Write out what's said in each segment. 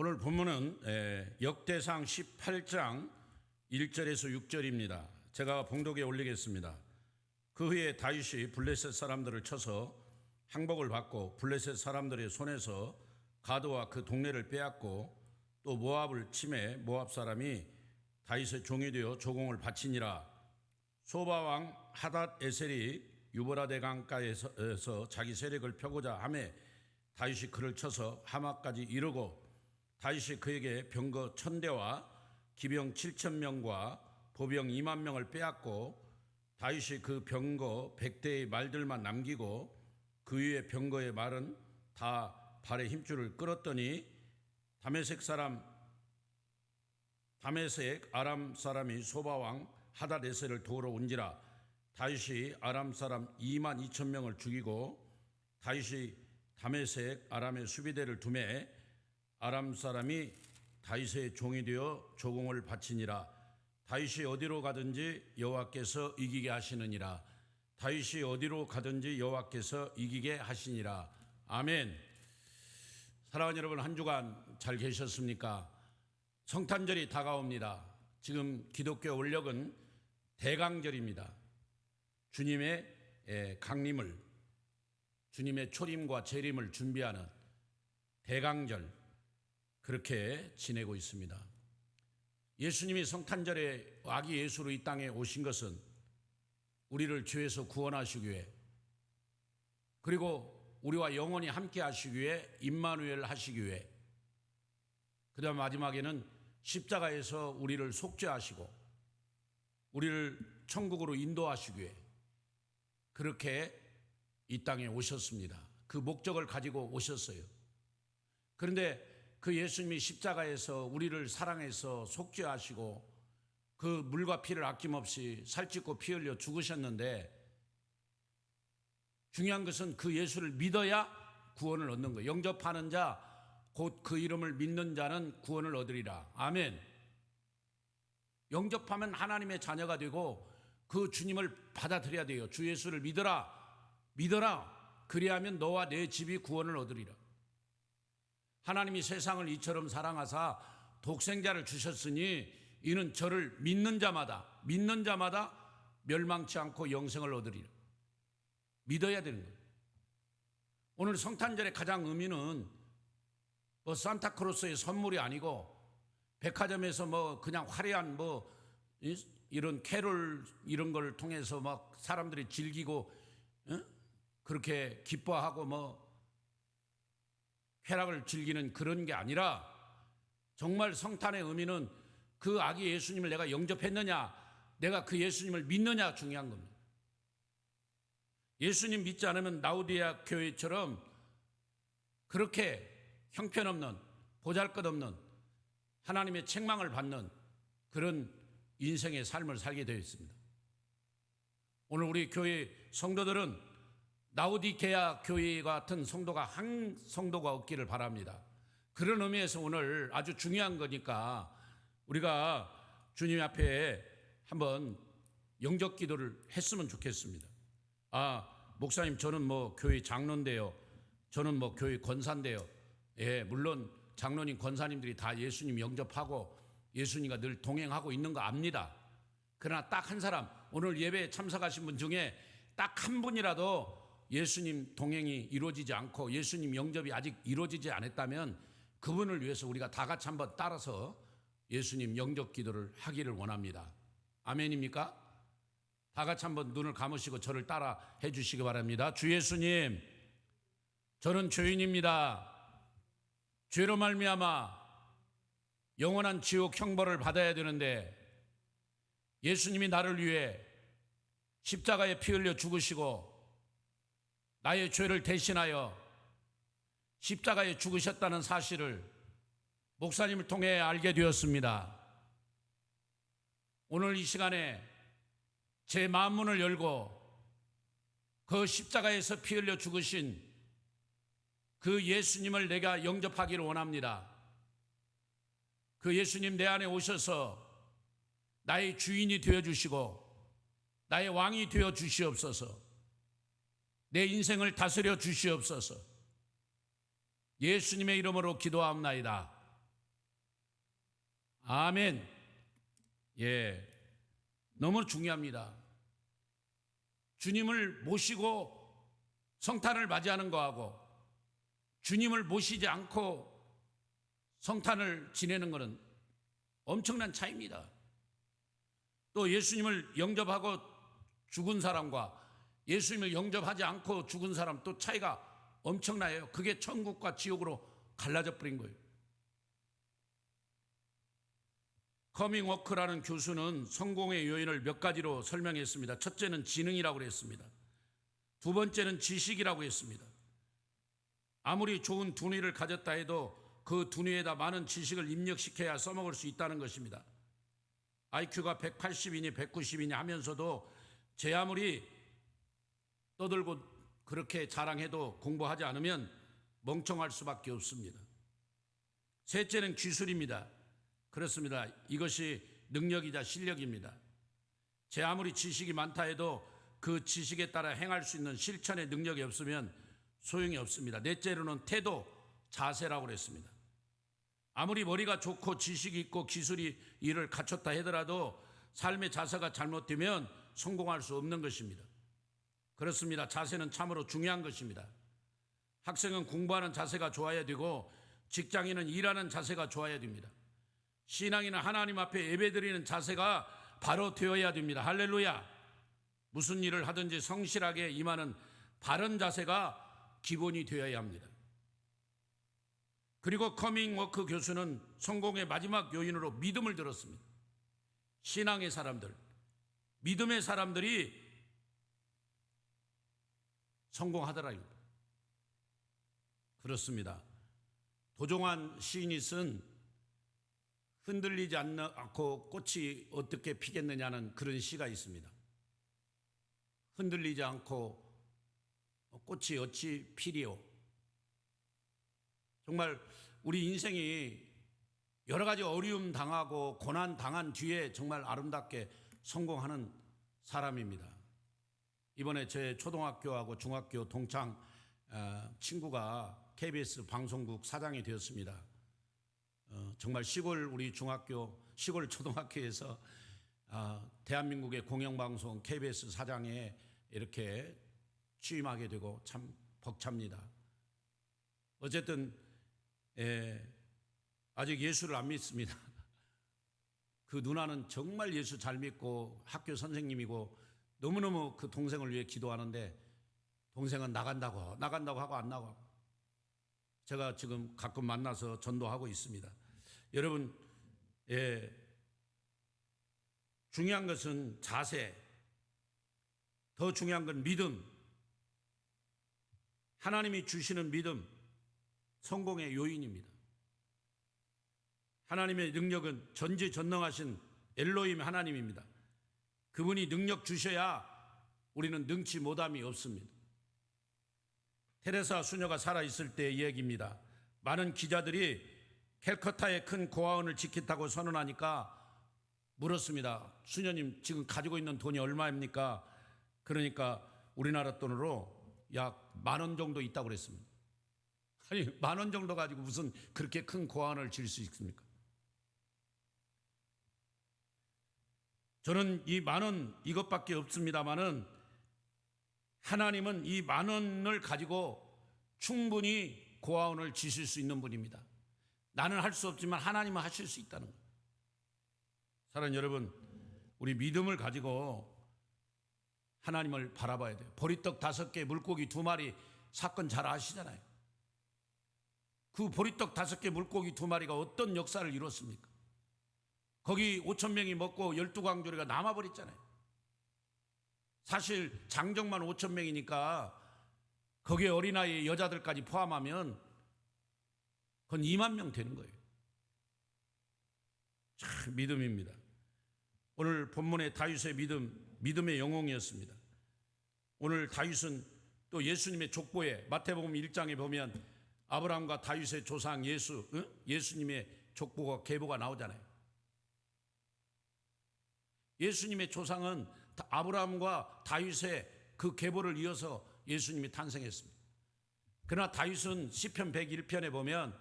오늘 본문은 에, 역대상 18장 1절에서 6절입니다. 제가 봉독에 올리겠습니다. 그 후에 다윗이 블레셋 사람들을 쳐서 항복을 받고 블레셋 사람들의 손에서 가드와 그 동네를 빼앗고 또 모압을 침해 모압 사람이 다윗의 종이 되어 조공을 바치니라 소바 왕 하닷 에셀이 유보라데 강가에서 에서 자기 세력을 펴고자 하매 다윗이 그를 쳐서 하마까지 이르고 다윗이 그에게 병거 천대와 기병 칠천 명과 보병 이만 명을 빼앗고 다윗이 그 병거 백대의 말들만 남기고 그 위에 병거의 말은 다 발에 힘줄을 끌었더니 다메섹 사람 다메섹 아람 사람이 소바 왕 하다데세를 도우러 온지라 다윗이 아람 사람 2만 2천 명을 죽이고 다윗이 다메섹 아람의 수비대를 두매 아람 사람이 다윗의 종이 되어 조공을 바치니라 다윗이 어디로 가든지 여호와께서 이기게 하시느니라 다윗이 어디로 가든지 여호와께서 이기게 하시니라 아멘 사랑하는 여러분 한 주간 잘 계셨습니까? 성탄절이 다가옵니다. 지금 기독교 원력은 대강절입니다. 주님의 에, 강림을 주님의 초림과 재림을 준비하는 대강절 그렇게 지내고 있습니다. 예수님이 성탄절에 아기 예수로 이 땅에 오신 것은 우리를 죄에서 구원하시기 위해 그리고 우리와 영원히 함께 하시기 위해 임마누엘 하시기 위해 그다음 마지막에는 십자가에서 우리를 속죄하시고 우리를 천국으로 인도하시기 위해 그렇게 이 땅에 오셨습니다. 그 목적을 가지고 오셨어요. 그런데 그 예수님이 십자가에서 우리를 사랑해서 속죄하시고 그 물과 피를 아낌없이 살찌고 피 흘려 죽으셨는데 중요한 것은 그 예수를 믿어야 구원을 얻는 거예요. 영접하는 자, 곧 그 이름을 믿는 자는 구원을 얻으리라. 아멘. 영접하면 하나님의 자녀가 되고 그 주님을 받아들여야 돼요. 주 예수를 믿어라. 믿어라. 그리하면 너와 내 집이 구원을 얻으리라. 하나님이 세상을 이처럼 사랑하사 독생자를 주셨으니 이는 저를 믿는 자마다 믿는 자마다 멸망치 않고 영생을 얻으리라. 믿어야 되는 거예요. 오늘 성탄절의 가장 의미는 뭐 산타크로스의 선물이 아니고 백화점에서 뭐 그냥 화려한 뭐 이- 이런 캐롤 이런 걸 통해서 막 사람들이 즐기고 어? 그렇게 기뻐하고 뭐 쾌락을 즐기는 그런 게 아니라 정말 성탄의 의미는 그 아기 예수님을 내가 영접했느냐 내가 그 예수님을 믿느냐 중요한 겁니다. 예수님 믿지 않으면 나우디아 교회처럼 그렇게 형편없는 보잘것없는 하나님의 책망을 받는 그런 인생의 삶을 살게 되어 있습니다. 오늘 우리 교회 성도들은 나우디케아 교회 같은 성도가 한 성도가 없기를 바랍니다. 그런 의미에서 오늘 아주 중요한 거니까 우리가 주님 앞에 한번 영적 기도를 했으면 좋겠습니다. 아, 목사님 저는 뭐 교회 장로인데요. 저는 뭐 교회 권사인데요. 예, 물론 장로님 권사님들이 다 예수님 영접하고 예수님과 늘 동행하고 있는 거 압니다. 그러나 딱 한 사람 오늘 예배에 참석하신 분 중에 딱 한 분이라도 예수님 동행이 이루어지지 않고 예수님 영접이 아직 이루어지지 않았다면 그분을 위해서 우리가 다 같이 한번 따라서 예수님 영접 기도를 하기를 원합니다. 아멘입니까? 다 같이 한번 눈을 감으시고 저를 따라 해 주시기 바랍니다. 주 예수님, 저는 죄인입니다. 죄로 말미암아 영원한 지옥 형벌을 받아야 되는데 예수님이 나를 위해 십자가에 피 흘려 죽으시고 나의 죄를 대신하여 십자가에 죽으셨다는 사실을 목사님을 통해 알게 되었습니다. 오늘 이 시간에 제 마음문을 열고 그 십자가에서 피 흘려 죽으신 그 예수님을 내가 영접하기를 원합니다. 그 예수님 내 안에 오셔서 나의 주인이 되어 주시고 나의 왕이 되어 주시옵소서. 내 인생을 다스려 주시옵소서. 예수님의 이름으로 기도하옵나이다. 아멘. 예. 너무 중요합니다. 주님을 모시고 성탄을 맞이하는 거하고 주님을 모시지 않고 성탄을 지내는 것은 엄청난 차이입니다. 또 예수님을 영접하고 죽은 사람과 예수님을 영접하지 않고 죽은 사람 또 차이가 엄청나요. 그게 천국과 지옥으로 갈라져 버린 거예요. 커밍 워크라는 교수는 성공의 요인을 몇 가지로 설명했습니다. 첫째는 지능이라고 했습니다. 두 번째는 지식이라고 했습니다. 아무리 좋은 두뇌를 가졌다 해도 그 두뇌에다 많은 지식을 입력시켜야 써먹을 수 있다는 것입니다. IQ가 180이니 190이니 하면서도 제 아무리 떠들고 그렇게 자랑해도 공부하지 않으면 멍청할 수밖에 없습니다. 셋째는 기술입니다. 그렇습니다. 이것이 능력이자 실력입니다. 제 아무리 지식이 많다 해도 그 지식에 따라 행할 수 있는 실천의 능력이 없으면 소용이 없습니다. 넷째로는 태도, 자세라고 그랬습니다. 아무리 머리가 좋고 지식이 있고 기술이 이를 갖췄다 하더라도 삶의 자세가 잘못되면 성공할 수 없는 것입니다. 그렇습니다. 자세는 참으로 중요한 것입니다. 학생은 공부하는 자세가 좋아야 되고 직장인은 일하는 자세가 좋아야 됩니다. 신앙인은 하나님 앞에 예배드리는 자세가 바로 되어야 됩니다. 할렐루야. 무슨 일을 하든지 성실하게 임하는 바른 자세가 기본이 되어야 합니다. 그리고 커밍 워크 교수는 성공의 마지막 요인으로 믿음을 들었습니다. 신앙의 사람들, 믿음의 사람들이 성공하더라고요. 그렇습니다. 도종환 시인이 쓴 흔들리지 않고 꽃이 어떻게 피겠느냐는 그런 시가 있습니다. 흔들리지 않고 꽃이 어찌 피리오. 정말 우리 인생이 여러 가지 어려움 당하고 고난 당한 뒤에 정말 아름답게 성공하는 사람입니다. 이번에 제 초등학교하고 중학교 동창 어, 친구가 KBS 방송국 사장이 되었습니다. 어, 정말 시골 우리 중학교, 시골 초등학교에서 아, 대한민국의 공영방송 KBS 사장에 이렇게 취임하게 되고 참 벅찹니다. 어쨌든 예, 아직 예수를 안 믿습니다. 그 누나는 정말 예수 잘 믿고 학교 선생님이고 너무너무 그 동생을 위해 기도하는데 동생은 나간다고 나간다고 하고 안 나가고 제가 지금 가끔 만나서 전도하고 있습니다. 여러분, 예, 중요한 것은 자세, 더 중요한 건 믿음. 하나님이 주시는 믿음, 성공의 요인입니다. 하나님의 능력은 전지전능하신 엘로임 하나님입니다. 그분이 능력 주셔야 우리는 능치 못함이 없습니다. 테레사 수녀가 살아 있을 때의 얘기입니다. 많은 기자들이 캘커타의 큰 고아원을 지켰다고 선언하니까 물었습니다. 수녀님 지금 가지고 있는 돈이 얼마입니까? 그러니까 우리나라 돈으로 약 만 원 정도 있다고 그랬습니다. 아니 만 원 정도 가지고 무슨 그렇게 큰 고아원을 지을 수 있습니까? 저는 이 만 원 이것밖에 없습니다만은 하나님은 이 만 원을 가지고 충분히 고아원을 지실 수 있는 분입니다. 나는 할 수 없지만 하나님은 하실 수 있다는 것. 사랑하는 여러분, 우리 믿음을 가지고 하나님을 바라봐야 돼요. 보리떡 다섯 개, 물고기 두 마리 사건 잘 아시잖아요. 그 보리떡 다섯 개, 물고기 두 마리가 어떤 역사를 이뤘습니까? 거기 5천 명이 먹고 열두 광조리가 남아버렸잖아요. 사실 장정만 5천 명이니까 거기에 어린아이 여자들까지 포함하면 그건 2만 명 되는 거예요. 참 믿음입니다. 오늘 본문의 다윗의 믿음, 믿음의 영웅이었습니다. 오늘 다윗은 또 예수님의 족보에 마태복음 1장에 보면 아브라함과 다윗의 조상 예수, 응? 예수님의 족보가 계보가 나오잖아요. 예수님의 조상은 아브라함과 다윗의 그 계보를 이어서 예수님이 탄생했습니다. 그러나 다윗은 시편 101편에 보면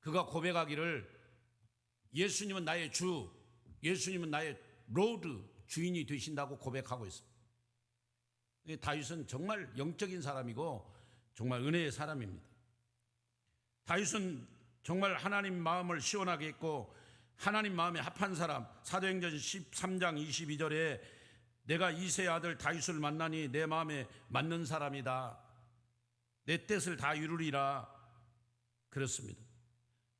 그가 고백하기를 예수님은 나의 주, 예수님은 나의 로드 주인이 되신다고 고백하고 있습니다. 이 다윗은 정말 영적인 사람이고 정말 은혜의 사람입니다. 다윗은 정말 하나님 마음을 시원하게 했고 하나님 마음에 합한 사람 사도행전 13장 22절에 내가 이세 아들 다윗을 만나니 내 마음에 맞는 사람이다. 내 뜻을 다 이루리라. 그렇습니다.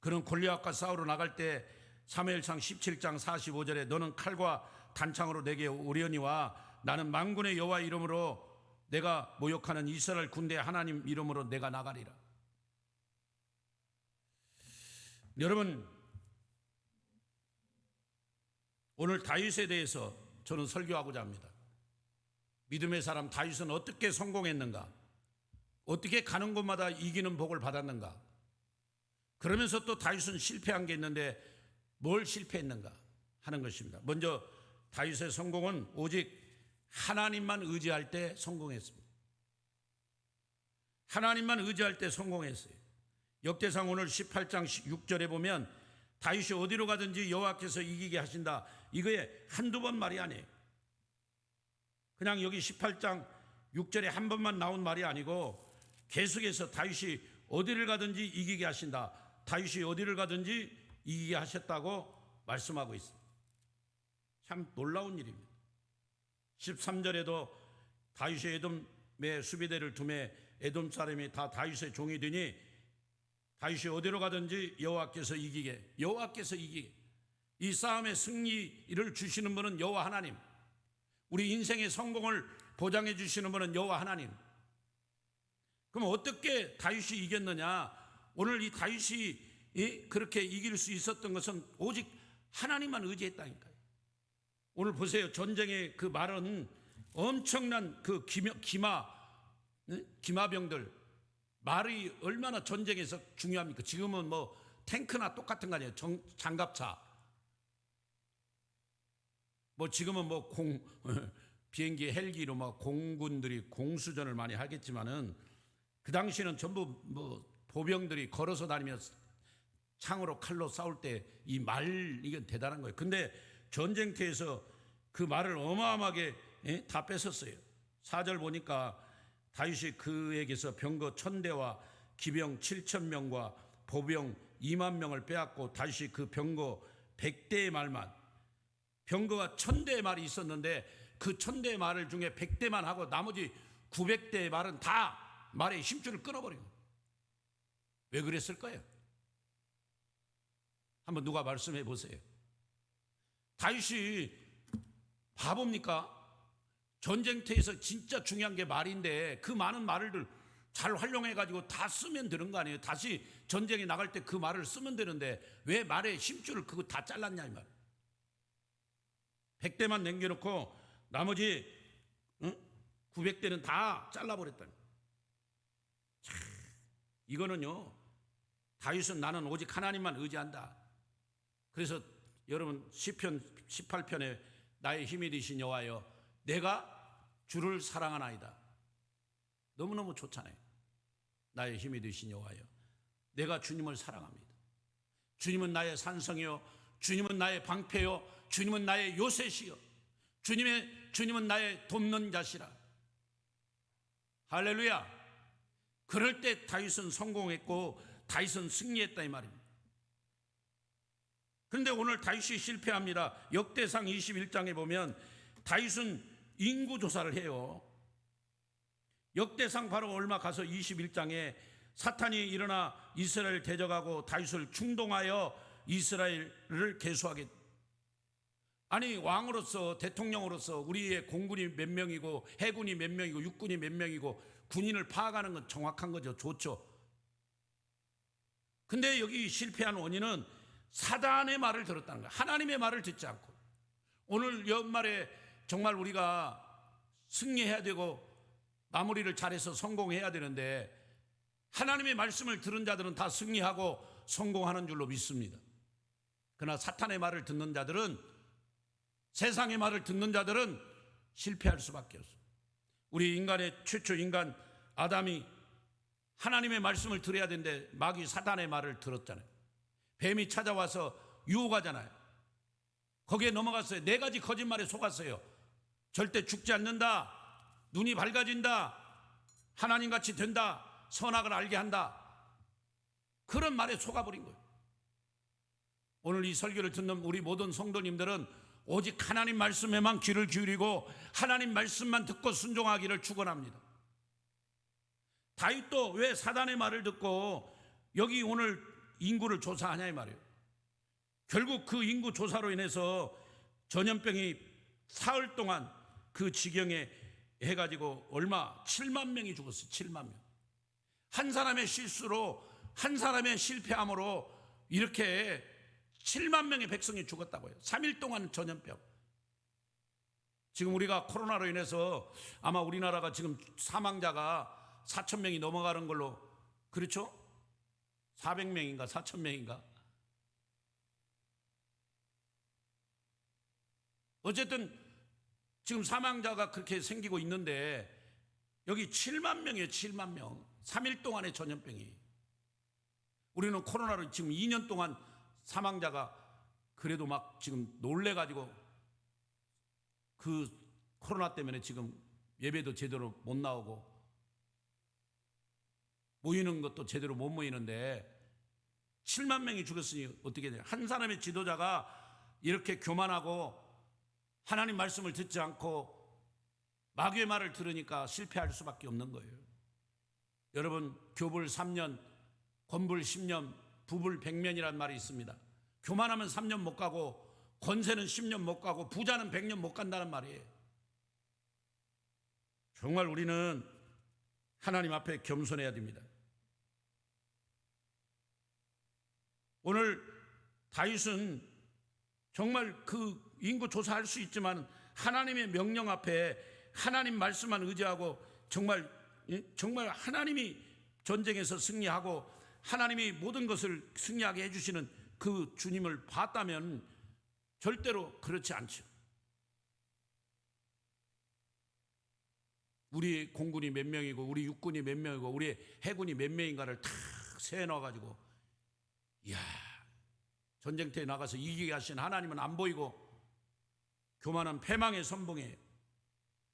그는 골리앗과 싸우러 나갈 때 사무엘상 17장 45절에 너는 칼과 단창으로 내게 오려니와 나는 만군의 여호와 이름으로 내가 모욕하는 이스라엘 군대 하나님 이름으로 내가 나가리라. 여러분 오늘 다윗에 대해서 저는 설교하고자 합니다. 믿음의 사람 다윗은 어떻게 성공했는가? 어떻게 가는 곳마다 이기는 복을 받았는가? 그러면서 또 다윗은 실패한 게 있는데 뭘 실패했는가 하는 것입니다. 먼저 다윗의 성공은 오직 하나님만 의지할 때 성공했습니다. 하나님만 의지할 때 성공했어요. 역대상 오늘 18장 6절에 보면 다윗이 어디로 가든지 여호와께서 이기게 하신다. 이거에 한두 번 말이 아니에요. 그냥 여기 18장 6절에 한 번만 나온 말이 아니고 계속해서 다윗이 어디를 가든지 이기게 하신다. 다윗이 어디를 가든지 이기게 하셨다고 말씀하고 있습니다. 참 놀라운 일입니다. 13절에도 다윗의 에돔의 수비대를 두매 에돔 사람이 다 다윗의 종이 되니 다윗이 어디로 가든지 여호와께서 이기게 여호와께서 이기게 이 싸움의 승리를 주시는 분은 여호와 하나님 우리 인생의 성공을 보장해 주시는 분은 여호와 하나님 그럼 어떻게 다윗이 이겼느냐 오늘 이 다윗이 이 그렇게 이길 수 있었던 것은 오직 하나님만 의지했다니까요 오늘 보세요 전쟁의 그 말은 엄청난 그 기마, 기마 네? 기마병들 말이 얼마나 전쟁에서 중요합니까? 지금은 뭐 탱크나 똑같은 거 아니에요? 정, 장갑차. 뭐 지금은 뭐 공 비행기 헬기로 막 공군들이 공수전을 많이 하겠지만은 그 당시에는 전부 뭐 보병들이 걸어서 다니면서 창으로 칼로 싸울 때 이 말 이건 대단한 거예요. 근데 전쟁터에서 그 말을 어마어마하게 예? 다 뺏었어요. 사절 보니까 다윗이 그에게서 병거 천대와 기병 7천 명과 보병 2만 명을 빼앗고 다윗이 그 병거 100대의 말만 병거가 천 대의 말이 있었는데 그 천 대의 말을 중에 100대만 하고 나머지 900대의 말은 다 말의 힘줄을 거예요. 왜 그랬을 거예요? 한번 누가 말씀해 보세요. 다윗이 바보입니까? 전쟁터에서 진짜 중요한 게 말인데 그 많은 말을 잘 활용해 가지고 다 쓰면 되는 거 아니에요? 다시 전쟁에 나갈 때 그 말을 쓰면 되는데 왜 말의 힘줄을 그거 다 잘랐냐 이 말. 100대만 남겨놓고 나머지 응? 900대는 다 잘라버렸다니. 참, 이거는요. 다윗은 나는 오직 하나님만 의지한다. 그래서 여러분 시편 18편에 나의 힘이 되신 여호와여 내가 주를 사랑하나이다. 너무너무 좋잖아요. 나의 힘이 되신 여호와여. 내가 주님을 사랑합니다. 주님은 나의 산성이요. 주님은 나의 방패요. 주님은 나의 요새시요. 주님의 주님은 나의 돕는 자시라. 할렐루야. 그럴 때 다윗은 성공했고 다윗은 승리했다 이 말입니다. 그런데 오늘 다윗이 실패합니다. 역대상 21장에 보면 다윗은 인구 조사를 해요. 역대상 바로 얼마 가서 21장에 사탄이 일어나 이스라엘 대적하고 다윗을 충동하여 이스라엘을 개수하게 아니 왕으로서 대통령으로서 우리의 공군이 몇 명이고 해군이 몇 명이고 육군이 몇 명이고 군인을 파악하는 건 정확한 거죠. 좋죠. 근데 여기 실패한 원인은 사단의 말을 들었다는 거예요. 하나님의 말을 듣지 않고 오늘 연말에 정말 우리가 승리해야 되고 마무리를 잘해서 성공해야 되는데 하나님의 말씀을 들은 자들은 다 승리하고 성공하는 줄로 믿습니다. 그러나 사탄의 말을 듣는 자들은 세상의 말을 듣는 자들은 실패할 수밖에 없어요. 우리 인간의 최초 인간 아담이 하나님의 말씀을 들어야 되는데 마귀 사단의 말을 들었잖아요. 뱀이 찾아와서 유혹하잖아요. 거기에 넘어갔어요. 네 가지 거짓말에 속았어요. 절대 죽지 않는다. 눈이 밝아진다. 하나님 같이 된다. 선악을 알게 한다. 그런 말에 속아버린 거예요. 오늘 이 설교를 듣는 우리 모든 성도님들은 오직 하나님 말씀에만 귀를 기울이고 하나님 말씀만 듣고 순종하기를 축원합니다. 다윗도 왜 사단의 말을 듣고 여기 오늘 인구를 조사하냐 이 말이에요. 결국 그 인구 조사로 인해서 전염병이 사흘 동안 그 지경에 해가지고 얼마 7만 명이 죽었어요. 7만 명. 한 사람의 실수로 한 사람의 실패함으로 이렇게 7만 명의 백성이 죽었다고요. 3일 동안 전염병. 지금 우리가 코로나로 인해서 아마 우리나라가 지금 사망자가 4천 명이 넘어가는 걸로 그렇죠? 400명인가 4천 명인가? 어쨌든 지금 사망자가 그렇게 생기고 있는데 여기 7만 명이에요. 7만 명. 3일 동안의 전염병이. 우리는 코로나로 지금 2년 동안 사망자가 그래도 막 지금 놀래 가지고 그 코로나 때문에 지금 예배도 제대로 못 나오고 모이는 것도 제대로 못 모이는데 7만 명이 죽었으니 어떻게 돼요? 한 사람의 지도자가 이렇게 교만하고 하나님 말씀을 듣지 않고 마귀의 말을 들으니까 실패할 수밖에 없는 거예요. 여러분 교불 3년, 권불 10년, 부불 100년이란 말이 있습니다. 교만하면 3년 못 가고 권세는 10년 못 가고 부자는 100년 못 간다는 말이에요. 정말 우리는 하나님 앞에 겸손해야 됩니다. 오늘 다윗은 정말 그 인구 조사할 수 있지만 하나님의 명령 앞에 하나님 말씀만 의지하고 정말 예? 정말 하나님이 전쟁에서 승리하고 하나님이 모든 것을 승리하게 해주시는 그 주님을 봤다면 절대로 그렇지 않죠. 우리 공군이 몇 명이고 우리 육군이 몇 명이고 우리 해군이 몇 명인가를 탁 세어 가지고 이야 전쟁터에 나가서 이기게 하신 하나님은 안 보이고 교만한 패망의 선봉에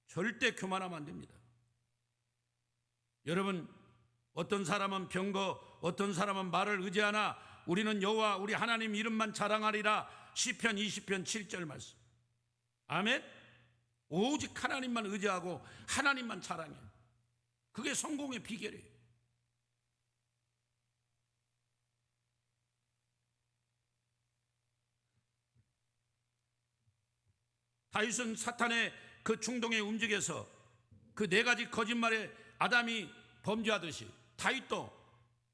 절대 교만하면 안 됩니다. 여러분 어떤 사람은 병거 어떤 사람은 말을 의지하나 우리는 여호와 우리 하나님 이름만 자랑하리라 시편 20편 7절 말씀. 아멘. 오직 하나님만 의지하고 하나님만 자랑해. 그게 성공의 비결이에요. 다윗은 사탄의 그 충동에 움직여서 그 네 가지 거짓말에 아담이 범죄하듯이 다윗도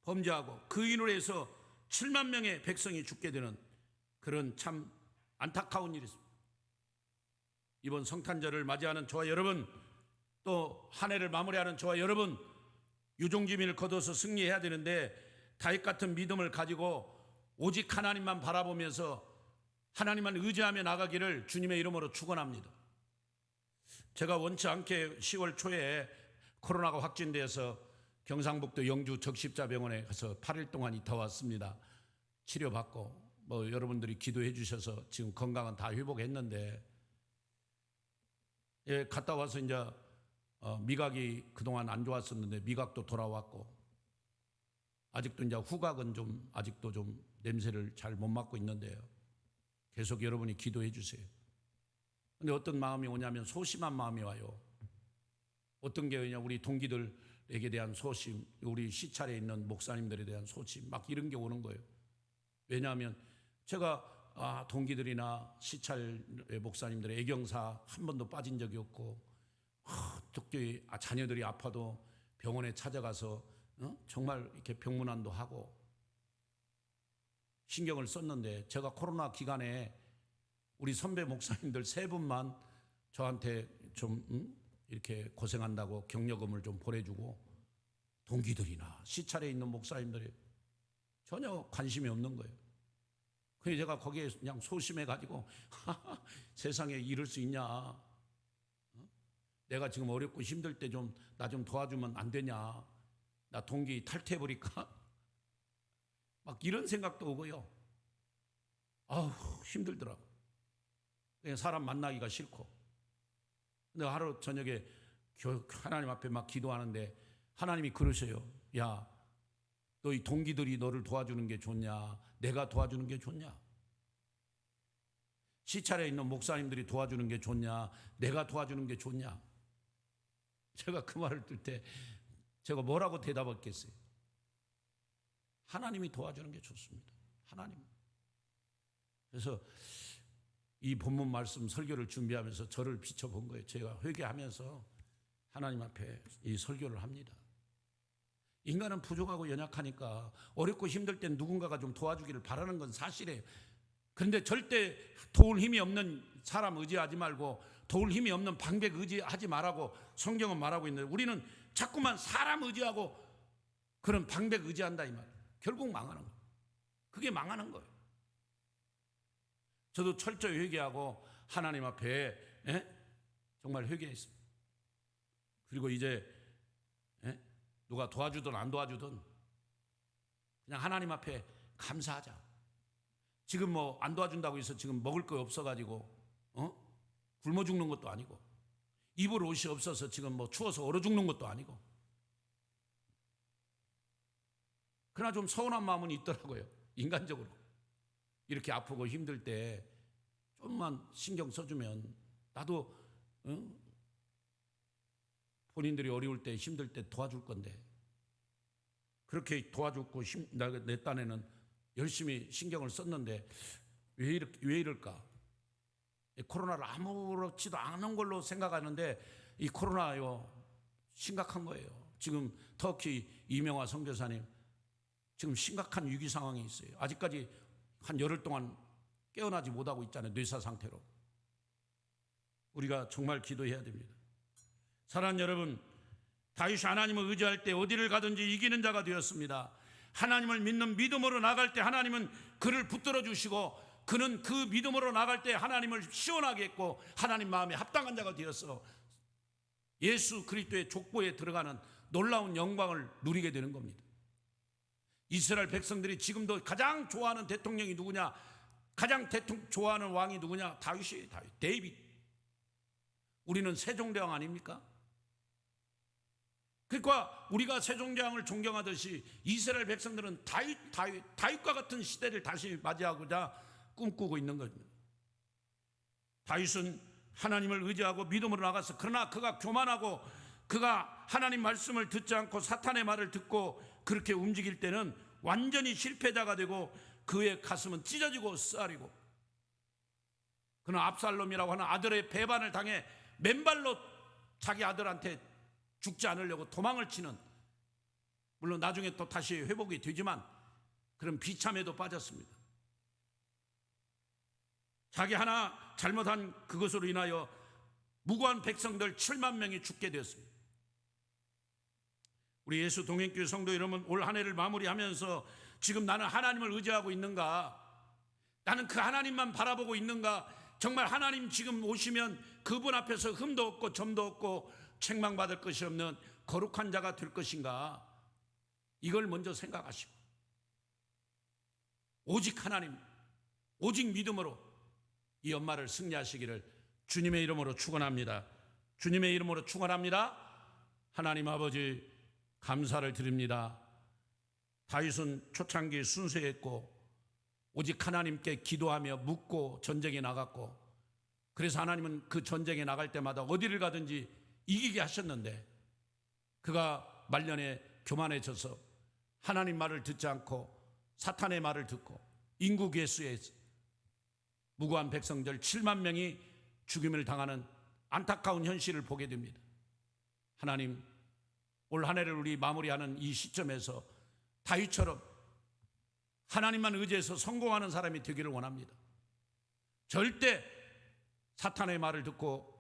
범죄하고 그 인으로 해서 7만 명의 백성이 죽게 되는 그런 참 안타까운 일이 있습니다. 이번 성탄절을 맞이하는 저와 여러분 또 한 해를 마무리하는 저와 여러분 유종지민을 거둬서 승리해야 되는데 다윗 같은 믿음을 가지고 오직 하나님만 바라보면서 하나님만 의지하며 나가기를 주님의 이름으로 축원합니다. 제가 원치 않게 10월 초에 코로나가 확진돼서 경상북도 영주 적십자병원에 가서 8일 동안 있다 왔습니다. 치료받고 뭐 여러분들이 기도해 주셔서 지금 건강은 다 회복했는데 예, 갔다 와서 이제 어, 미각이 그동안 안 좋았었는데 미각도 돌아왔고 아직도 이제 후각은 좀 아직도 좀 냄새를 잘 못 맡고 있는데요. 계속 여러분이 기도해 주세요. 근데 어떤 마음이 오냐면 소심한 마음이 와요. 어떤 게 오냐 우리 동기들 에게 대한 소심, 우리 시찰에 있는 목사님들에 대한 소심, 막 이런 게 오는 거예요. 왜냐하면 제가 아, 동기들이나 시찰의 목사님들의 애경사 한 번도 빠진 적이 없고 아, 특히 아, 자녀들이 아파도 병원에 찾아가서 어? 정말 이렇게 병문안도 하고 신경을 썼는데 제가 코로나 기간에 우리 선배 목사님들 세 분만 저한테 좀 음? 이렇게 고생한다고 격려금을 좀 보내주고 동기들이나 시찰에 있는 목사님들이 전혀 관심이 없는 거예요. 그래서 제가 거기에 그냥 소심해 가지고 세상에 이럴 수 있냐? 어? 내가 지금 어렵고 힘들 때 좀나좀 도와주면 안 되냐? 나 동기 탈퇴해 버릴까? 막 이런 생각도 오고요. 아우 힘들더라고. 그냥 사람 만나기가 싫고. 근데 하루 저녁에 교- 하나님 앞에 막 기도하는데 하나님이 그러셔요. 야, 너희 동기들이 너를 도와주는 게 좋냐? 내가 도와주는 게 좋냐? 시찰에 있는 목사님들이 도와주는 게 좋냐? 내가 도와주는 게 좋냐? 제가 그 말을 들 때 제가 뭐라고 대답했겠어요? 하나님이 도와주는 게 좋습니다. 하나님. 그래서 이 본문 말씀 설교를 준비하면서 저를 비춰본 거예요. 제가 회개하면서 하나님 앞에 이 설교를 합니다. 인간은 부족하고 연약하니까 어렵고 힘들 땐 누군가가 좀 도와주기를 바라는 건 사실이에요. 그런데 절대 도울 힘이 없는 사람 의지하지 말고 도울 힘이 없는 방백 의지하지 말라고 성경은 말하고 있는데 우리는 자꾸만 사람 의지하고 그런 방백 의지한다 이 말. 결국 망하는 거예요. 그게 망하는 거예요. 저도 철저히 회개하고 하나님 앞에 예? 정말 회개했습니다. 그리고 이제 예? 누가 도와주든 안 도와주든 그냥 하나님 앞에 감사하자. 지금 뭐 안 도와준다고 해서 지금 먹을 거 없어가지고 어? 굶어 죽는 것도 아니고 입을 옷이 없어서 지금 뭐 추워서 얼어 죽는 것도 아니고 그러나 좀 서운한 마음은 있더라고요. 인간적으로. 이렇게 아프고 힘들 때 좀만 신경 써주면 나도 응? 본인들이 어려울 때 힘들 때 도와줄 건데 그렇게 도와줬고 내 딴에는 열심히 신경을 썼는데 왜, 이렇게, 왜 이럴까? 이 코로나를 아무렇지도 않은 걸로 생각하는데 이 코로나요 심각한 거예요. 지금 터키 이명화 선교사님 지금 심각한 위기 상황에 있어요. 아직까지 한 열흘 동안 깨어나지 못하고 있잖아요. 뇌사 상태로. 우리가 정말 기도해야 됩니다. 사랑하는 여러분, 다윗이 하나님을 의지할 때 어디를 가든지 이기는 자가 되었습니다. 하나님을 믿는 믿음으로 나갈 때 하나님은 그를 붙들어 주시고 그는 그 믿음으로 나갈 때 하나님을 시원하게 했고 하나님 마음에 합당한 자가 되어서 예수 그리스도의 족보에 들어가는 놀라운 영광을 누리게 되는 겁니다. 이스라엘 백성들이 지금도 가장 좋아하는 대통령이 누구냐? 가장 대통령 좋아하는 왕이 누구냐? 다윗이 다윗, 데이빗. 우리는 세종대왕 아닙니까? 그러니까 우리가 세종대왕을 존경하듯이 이스라엘 백성들은 다윗, 다윗, 다윗과 같은 시대를 다시 맞이하고자 꿈꾸고 있는 겁니다. 다윗은 하나님을 의지하고 믿음으로 나가서 그러나 그가 교만하고 그가 하나님 말씀을 듣지 않고 사탄의 말을 듣고 그렇게 움직일 때는 완전히 실패자가 되고 그의 가슴은 찢어지고 쓰아리고 그는 압살롬이라고 하는 아들의 배반을 당해 맨발로 자기 아들한테 죽지 않으려고 도망을 치는 물론 나중에 또 다시 회복이 되지만 그런 비참에도 빠졌습니다. 자기 하나 잘못한 그것으로 인하여 무고한 백성들 7만 명이 죽게 되었습니다. 우리 예수 동행교회 성도 여러분 올 한 해를 마무리하면서 지금 나는 하나님을 의지하고 있는가? 나는 그 하나님만 바라보고 있는가? 정말 하나님 지금 오시면 그분 앞에서 흠도 없고 점도 없고 책망받을 것이 없는 거룩한 자가 될 것인가? 이걸 먼저 생각하시고 오직 하나님, 오직 믿음으로 이 연말을 승리하시기를 주님의 이름으로 축원합니다. 주님의 이름으로 축원합니다. 하나님 아버지 감사를 드립니다. 다윗은 초창기 순수했고 오직 하나님께 기도하며 묻고 전쟁에 나갔고 그래서 하나님은 그 전쟁에 나갈 때마다 어디를 가든지 이기게 하셨는데 그가 말년에 교만해져서 하나님 말을 듣지 않고 사탄의 말을 듣고 인구 개수에 무고한 백성들 7만 명이 죽임을 당하는 안타까운 현실을 보게 됩니다. 하나님 올 한 해를 우리 마무리하는 이 시점에서 다윗처럼 하나님만 의지해서 성공하는 사람이 되기를 원합니다. 절대 사탄의 말을 듣고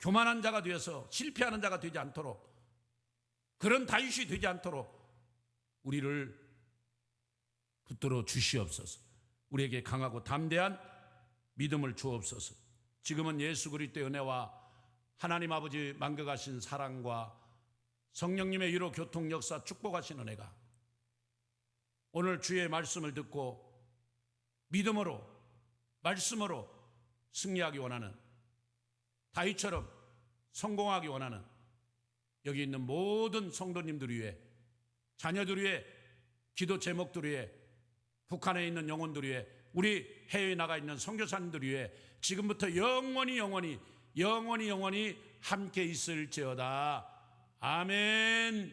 교만한 자가 되어서 실패하는 자가 되지 않도록 그런 다윗이 되지 않도록 우리를 붙들어 주시옵소서. 우리에게 강하고 담대한 믿음을 주옵소서. 지금은 예수 그리스도의 은혜와 하나님 아버지 만겨가신 사랑과 성령님의 위로 교통 역사 축복하신 은혜가 오늘 주의 말씀을 듣고 믿음으로 말씀으로 승리하기 원하는 다윗처럼 성공하기 원하는 여기 있는 모든 성도님들 위해 자녀들 위해 기도 제목들 위해 북한에 있는 영혼들 위해 우리 해외에 나가 있는 선교사님들 위해 지금부터 영원히 영원히 영원히 영원히 함께 있을지어다 아멘